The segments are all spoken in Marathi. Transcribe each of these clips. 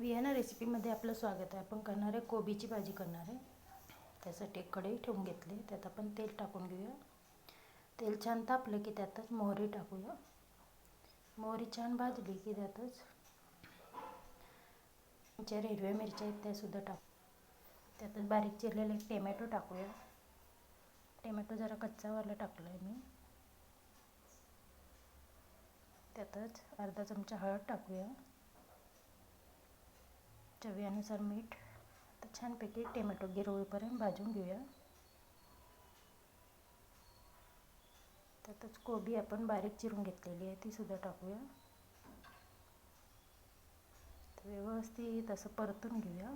वियाना रेसिपीमध्ये आपलं स्वागत आहे. आपण करणार आहे कोबीची भाजी करणार आहे. त्यासाठी एक कढई ठेवून घेतली. त्यात आपण तेल टाकून घेऊया. तेल छान तापलं की त्यातच मोहरी टाकूया. मोहरी छान भाजली की त्यातच ज्या हिरव्या मिरच्या आहेत त्यासुद्धा टाकू त्यातच बारीक चिरलेले एक टोमॅटो टाकूया. टोमॅटो जरा कच्चावाला टाकला आहे मी. त्यातच अर्धा चमचा हळद टाकूया. चवीनुसार मीठ आता छानपैकी टोमॅटो गिरवळीपर्यंत भाजून घेऊया. त्यातच कोबी आपण बारीक चिरून घेतलेली आहे ती सुद्धा टाकूया. व्यवस्थित असं परतून घेऊया.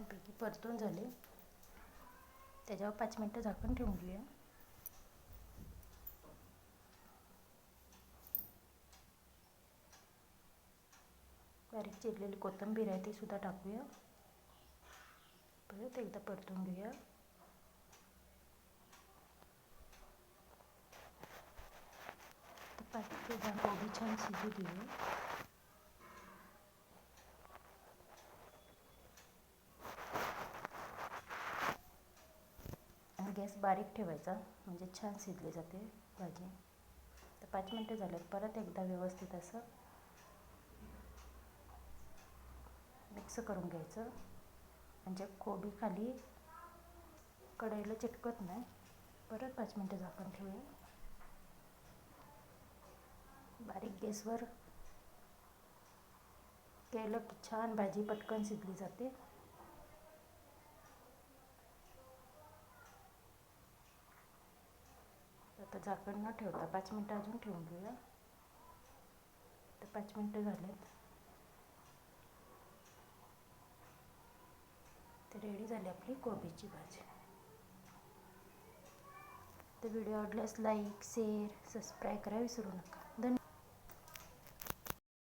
छानपैकी परतून झाले. त्याच्यावर पाच मिनटं झाकण ठेवून घेऊया बारीक चिरलेली कोथिंबीर आहे ती सुद्धा टाकूया. परत एकदा परतून घेऊया. पाच ते कोबी छान शिजू देऊया. गॅस बारीक ठेवायचा म्हणजे छान शिजली जाते भाजी. तर पाच मिनटं झालं परत एकदा व्यवस्थित असं मिक्स करून घ्यायचं. म्हणजे कोबी खाली कढईला चिटकत नाही. परत पाच मिनटं झाकण ठेवूया. बारीक गॅसवर केलं की छान भाजी पटकन शिजली जाते. आता झाकण न ठेवता पाच मिनटं अजून ठेवून घेऊया. तर पाच मिनटं झालेत. तर रेडी झाली आपली कोबीची भाजी. तर व्हिडिओ आवडल्यास लाईक शेअर सबस्क्राईब करा विसरू नका.